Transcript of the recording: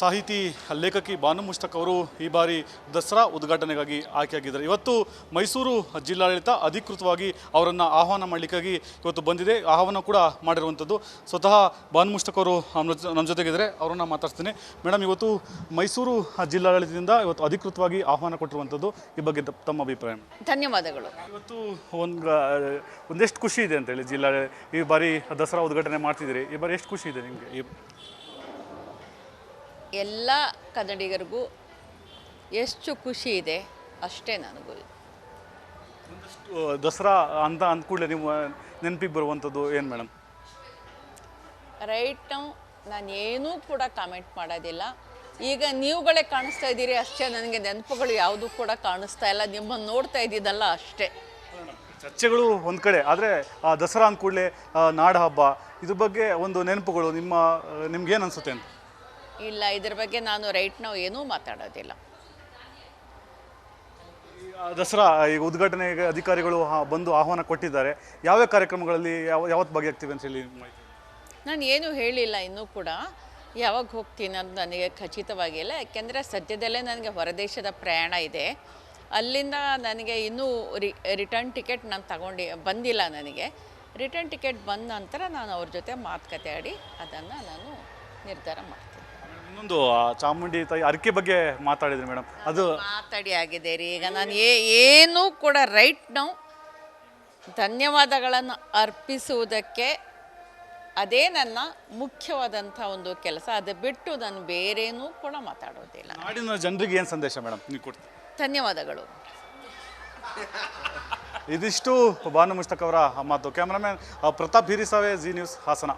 ಸಾಹಿತಿ ಲೇಖಕಿ ಬಾನು ಮುಷ್ತಕ್ ಅವರು ಈ ಬಾರಿ ದಸರಾ ಉದ್ಘಾಟನೆಗಾಗಿ ಆಯ್ಕೆಯಾಗಿದ್ದಾರೆ. ಇವತ್ತು ಮೈಸೂರು ಜಿಲ್ಲಾಡಳಿತ ಅಧಿಕೃತವಾಗಿ ಅವರನ್ನು ಆಹ್ವಾನ ಮಾಡಲಿಕ್ಕಾಗಿ ಇವತ್ತು ಬಂದಿದೆ. ಆಹ್ವಾನ ಕೂಡ ಮಾಡಿರುವಂಥದ್ದು ಸ್ವತಃ ಬಾನು ಮುಷ್ತಕ್ ಅವರು ನಮ್ಮ ಜೊತೆಗಿದ್ದರೆ. ಅವರನ್ನು ಮಾತಾಡ್ತೀನಿ ಮೇಡಮ್ ಇವತ್ತು ಮೈಸೂರು ಜಿಲ್ಲಾಡಳಿತದಿಂದ ಇವತ್ತು ಅಧಿಕೃತವಾಗಿ ಆಹ್ವಾನ ಕೊಟ್ಟಿರುವಂಥದ್ದು ಈ ಬಗ್ಗೆ ತಮ್ಮ ಅಭಿಪ್ರಾಯ. ಧನ್ಯವಾದಗಳು. ಇವತ್ತು ಒಂದು ಒಂದೆಷ್ಟು ಖುಷಿ ಇದೆ ಅಂತೇಳಿ ಜಿಲ್ಲಾ ಈ ಬಾರಿ ದಸರಾ ಉದ್ಘಾಟನೆ ಮಾಡ್ತಿದ್ದೀರಿ. ಈ ಬಾರಿ ಎಷ್ಟು ಖುಷಿ ಇದೆ ನಿಮಗೆ? ಈ ಎಲ್ಲ ಕನ್ನಡಿಗರಿಗೂ ಎಷ್ಟು ಖುಷಿ ಇದೆ ಅಷ್ಟೇ ನನಗೂ ಒಂದಷ್ಟು ದಸರಾ ಅಂತ ಅಂದ ನಿಮ್ಮ ನೀವು ನೆನಪಿಗೆ ಬರುವಂಥದ್ದು ಏನು ಮೇಡಮ್ ರೈಟ್ ನಾವು ನಾನು ಏನೂ ಕೂಡ ಕಾಮೆಂಟ್ ಮಾಡೋದಿಲ್ಲ. ಈಗ ನೀವುಗಳೇ ಕಾಣಿಸ್ತಾ ಇದ್ದೀರಿ ಅಷ್ಟೇ ನನಗೆ ನೆನಪುಗಳು ಯಾವುದೂ ಕೂಡ ಕಾಣಿಸ್ತಾ ಇಲ್ಲ. ನಿಮ್ಮನ್ನು ನೋಡ್ತಾ ಇದ್ದಿದ್ದಲ್ಲ ಅಷ್ಟೇ. ಚರ್ಚೆಗಳು ಒಂದು ಕಡೆ ಆದರೆ ದಸರಾ ಅಂದ ಕೂಡಲೇ ನಾಡ ಹಬ್ಬ ಇದ್ರ ಬಗ್ಗೆ ಒಂದು ನೆನಪುಗಳು ನಿಮ್ಮ ನಿಮ್ಗೇನು ಏನು ಅನಿಸುತ್ತೆ ಅಂತ? ಇಲ್ಲ ಇದ್ರ ಬಗ್ಗೆ ನಾನು ರೈಟ್ ನಾವು ಏನೂ ಮಾತಾಡೋದಿಲ್ಲ. ದಸರಾ ಈಗ ಉದ್ಘಾಟನೆಗೆ ಅಧಿಕಾರಿಗಳು ಬಂದು ಆಹ್ವಾನ ಕೊಟ್ಟಿದ್ದಾರೆ. ಯಾವ್ಯಾವ ಕಾರ್ಯಕ್ರಮಗಳಲ್ಲಿ ಯಾವ ಯಾವತ್ತು ಭಾಗಿಯಾಗ್ತೀವಿ ಅಂತ ಹೇಳಿ ಮಾಹಿತಿ? ನಾನು ಏನೂ ಹೇಳಿಲ್ಲ ಇನ್ನೂ ಕೂಡ. ಯಾವಾಗ ಹೋಗ್ತೀನಿ ಅಂತ ನನಗೆ ಖಚಿತವಾಗಿಲ್ಲ. ಯಾಕೆಂದರೆ ಸದ್ಯದಲ್ಲೇ ನನಗೆ ಹೊರದೇಶದ ಪ್ರಯಾಣ ಇದೆ. ಅಲ್ಲಿಂದ ನನಗೆ ಇನ್ನೂ ರಿ ರಿಟರ್ನ್ ಟಿಕೆಟ್ ನಾನು ತಗೊಂಡು ಬಂದಿಲ್ಲ ನನಗೆ. ರಿಟರ್ನ್ ಟಿಕೆಟ್ ಬಂದ ನಂತರ ನಾನು ಅವ್ರ ಜೊತೆ ಮಾತುಕತೆ ಆಡಿ ಅದನ್ನು ನಾನು ನಿರ್ಧಾರ ಮಾಡ್ತೀನಿ. ಇನ್ನೊಂದು ಆ, ಚಾಮುಂಡಿ ತಾಯಿ ಅರಕೆ ಬಗ್ಗೆ ಮಾತಾಡಿದ್ರಿ ಮೇಡಮ್. ಅದು ಮಾತಾಡಿ ಆಗಿದೆ ರೀ ಈಗ ನಾನು ಏ ಏನೂ ಕೂಡ ರೈಟ್ ನಾವು ಧನ್ಯವಾದಗಳನ್ನು ಅರ್ಪಿಸುವುದಕ್ಕೆ ಅದೇ ನನ್ನ ಮುಖ್ಯವಾದಂಥ ಒಂದು ಕೆಲಸ. ಅದು ಬಿಟ್ಟು ನಾನು ಬೇರೇನೂ ಕೂಡ ಮಾತಾಡೋದಿಲ್ಲ. ನಾಡಿನ ಜನರಿಗೆ ಏನು ಸಂದೇಶ ಮೇಡಮ್? ನೀವು ಕೊಡ್ತೀನಿ ಧನ್ಯವಾದಗಳು. ಇದಿಷ್ಟು ಭಾನು ಮುಷ್ತಕ್ ಅವರ ಮಾತು. Cameraman Pratap Hirisave Zee News Hassan.